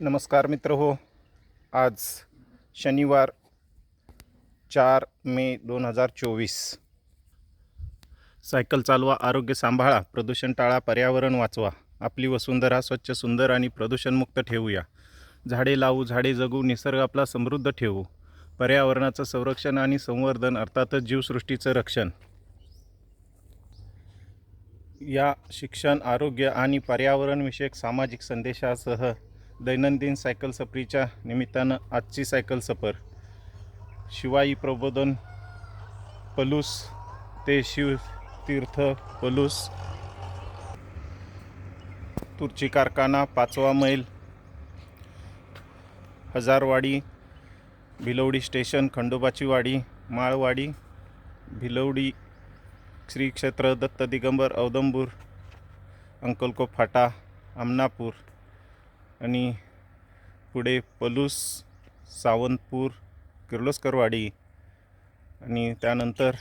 नमस्कार मित्र हो आज शनिवार चार मे दोन हजार चोवीस. सायकल चालवा आरोग्य सांभाळा प्रदूषण टाळा पर्यावरण वाचवा आपली वसुंधरा स्वच्छ सुंदर आणि प्रदूषणमुक्त ठेवूया. झाडे लावू झाडे जगू निसर्ग आपला समृद्ध ठेवू. पर्यावरणाचं संरक्षण आणि संवर्धन अर्थातच जीवसृष्टीचं रक्षण. या शिक्षण आरोग्य आणि पर्यावरणविषयक सामाजिक संदेशासह दैनंदिन सायकल सफरीच्या निमित्तानं आजची सायकल सफर. शिवाई प्रबोधन पलूस ते शिवतीर्थ पलूस. तुर्ची कारखाना पाचवा मैल. हजारवाडी भिलवडी स्टेशन खंडोबाची वाडी माळवाडी भिलवडी श्री क्षेत्र दत्त दिगंबर औदंबूर अंकलकोप फाटा आमनापूर. आणि पुढे पलूस सावंतपूर किर्लोस्करवाडी आणि त्यानंतर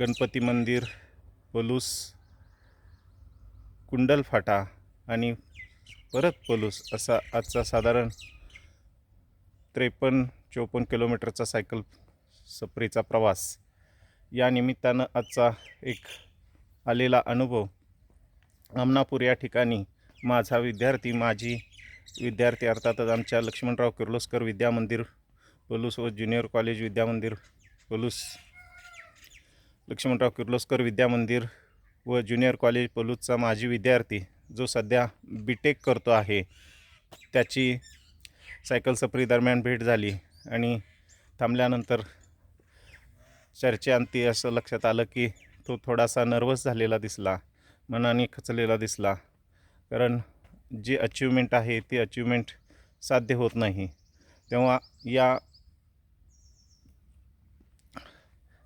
गणपती मंदिर पलूस कुंडल फाटा आणि परत पलूस असा आजचा साधारण त्रेपन्न चोपन्न किलोमीटरचा सायकल सफरीचा प्रवास. या निमित्तानं आजचा एक आलेला अनुभव आमनापूर या ठिकाणी माझा विद्यार्थी माझी विद्यार्थी अर्थातच आमच्या लक्ष्मणराव किर्लोस्कर विद्यामंदिर पलूस व ज्युनियर कॉलेज विद्यामंदिर पलूस लक्ष्मणराव किर्लोस्कर विद्यामंदिर व ज्युनियर कॉलेज पलूसचा माजी विद्यार्थी जो सध्या बी टेक करतो आहे. त्याची सायकल सफरी दरम्यान भेट झाली आणि थांबल्यानंतर चर्चेअंती असं लक्षात आलं की तो थोडासा नर्वस झालेला दिसला मनाने खचलेला दिसला. कारण जी अचिव्हमेंट आहे ती अचिव्हमेंट साध्य होत नाही. तेव्हा या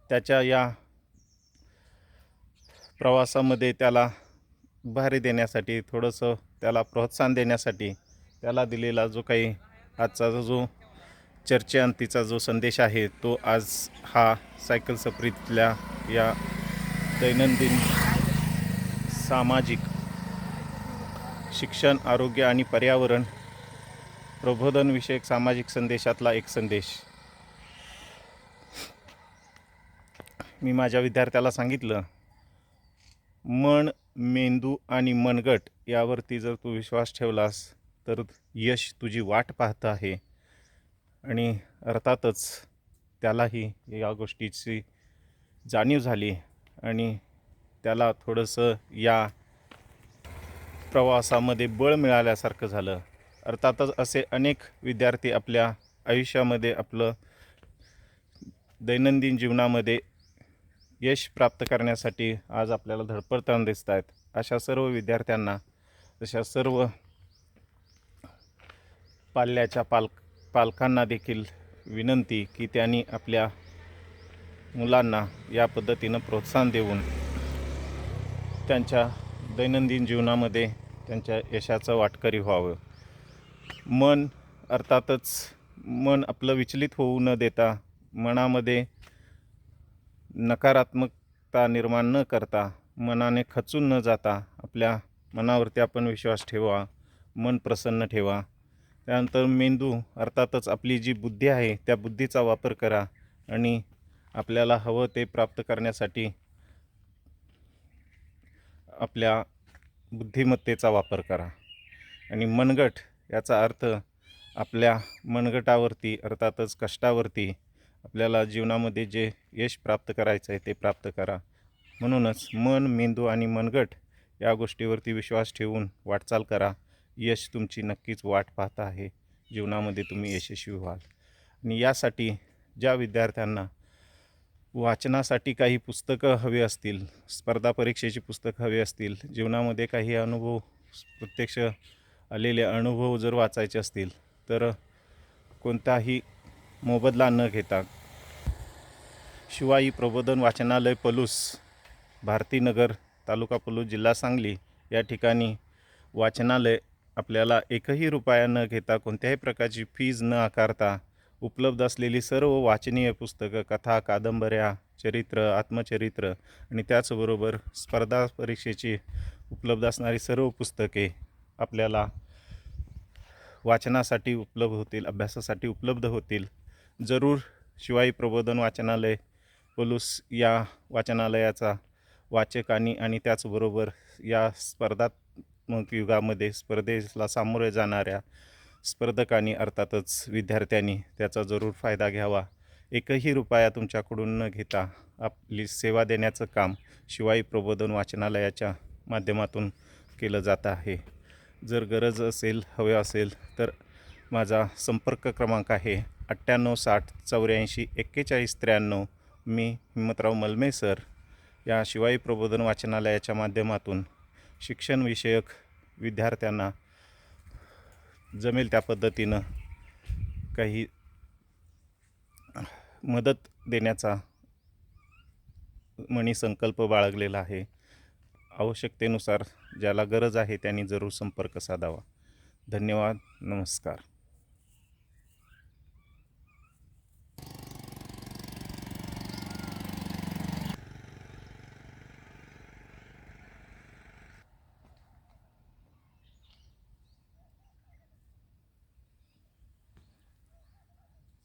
त्याच्या या प्रवासामध्ये त्याला भारी देण्यासाठी थोडंसं त्याला प्रोत्साहन देण्यासाठी त्याला दिलेला जो काही आजचा जो- जो चर्चेअंतीचा जो संदेश आहे तो आज हा सायकल सफरीतल्या या दैनंदिन सामाजिक शिक्षण आरोग्य आणि पर्यावरण प्रबोधनविषयक सामाजिक संदेशातला एक संदेश. मी माझ्या विद्यार्थ्याला सांगितलं मन मेंदू आणि मनगट यावरती जर तू विश्वास ठेवलास तर यश तुझी वाट पाहतं आहे आणि अर्थातच त्यालाही या गोष्टीची जाणीव झाली आणि त्याला थोडंसं या प्रवासामध्ये बळ मिळाल्यासारखं झालं. अर्थातच असे अनेक विद्यार्थी आपल्या आयुष्यामध्ये आपलं दैनंदिन जीवनामध्ये यश प्राप्त करण्यासाठी आज आपल्याला धडपडताना दिसत आहेत अशा सर्व विद्यार्थ्यांना अशा सर्व पाल्याच्या पालक पालकांना देखील विनंती की त्यांनी आपल्या मुलांना या पद्धतीनं प्रोत्साहन देऊन त्यांच्या दैनंदिन जीवनामध्ये त्यांच्या यशाचं वाटकरी व्हावं. मन अर्थातच मन आपलं विचलित होऊ न देता मनामध्ये नकारात्मकता निर्माण न करता मनाने खचून न जाता आपल्या मनावरती आपण विश्वास ठेवा मन प्रसन्न ठेवा. त्यानंतर मेंदू अर्थातच आपली जी बुद्धी आहे त्या बुद्धीचा वापर करा आणि आपल्याला हवं ते प्राप्त करण्यासाठी आपल्या बुद्धिमत्तेचा वापर करा. आणि मनगट याचा अर्थ आपल्या मनगटावरती अर्थातच कष्टावरती आपल्याला जीवनामध्ये जे यश प्राप्त करायचं आहे ते प्राप्त करा. म्हणूनच मन मेंदू आणि मनगट या गोष्टीवरती विश्वास ठेवून वाटचाल करा. यश तुमची नक्कीच वाट पाहत आहे. जीवनामध्ये तुम्ही यशस्वी व्हाल. आणि यासाठी ज्या विद्यार्थ्यांना वाचनासाठी काही पुस्तकं हवी असतील स्पर्धा परीक्षेची पुस्तकं हवी असतील जीवनामध्ये काही अनुभव प्रत्यक्ष आलेले अनुभव जर वाचायचे असतील तर कोणताही मोबदला न घेता शिवाई प्रबोधन वाचनालय पलूस भारतीनगर तालुका पलूस जिल्हा सांगली या ठिकाणी वाचनालय आपल्याला एकही रुपया न घेता कोणत्याही प्रकारची फीज न आकारता उपलब्ध असलेली सर्व वाचनीय पुस्तकं कथा कादंबऱ्या चरित्र आत्मचरित्र आणि त्याचबरोबर स्पर्धा परीक्षेची उपलब्ध असणारी सर्व पुस्तके आपल्याला वाचनासाठी उपलब्ध होतील अभ्यासासाठी उपलब्ध होतील. जरूर शिवाई प्रबोधन वाचनालय पोलूस या वाचनालयाचा वाचकांनी आणि त्याचबरोबर या स्पर्धात्मक युगामध्ये स्पर्धेला सामोरे जाणाऱ्या स्पर्धकांनी अर्थातच विद्यार्थ्यांनी त्याचा जरूर फायदा घ्यावा. एकही रुपया तुमच्याकडून न घेता आपली सेवा देण्याचं काम शिवाई प्रबोधन वाचनालयाच्या माध्यमातून केलं जात आहे. जर गरज असेल हवे असेल तर माझा संपर्क क्रमांक आहे अठ्ठ्याण्णव साठ चौऱ्याऐंशी एक्केचाळीस त्र्याण्णव. मी हिम्मतराव मलमे सर. या शिवाई प्रबोधन वाचनालयाच्या माध्यमातून शिक्षणविषयक विद्यार्थ्यांना जमेल त्या पद्धतीनं काही मदत देण्याचा मनी संकल्प बाळगलेला आहे. आवश्यकतेनुसार ज्याला गरज आहे त्यांनी जरूर संपर्क साधावा. धन्यवाद. नमस्कार.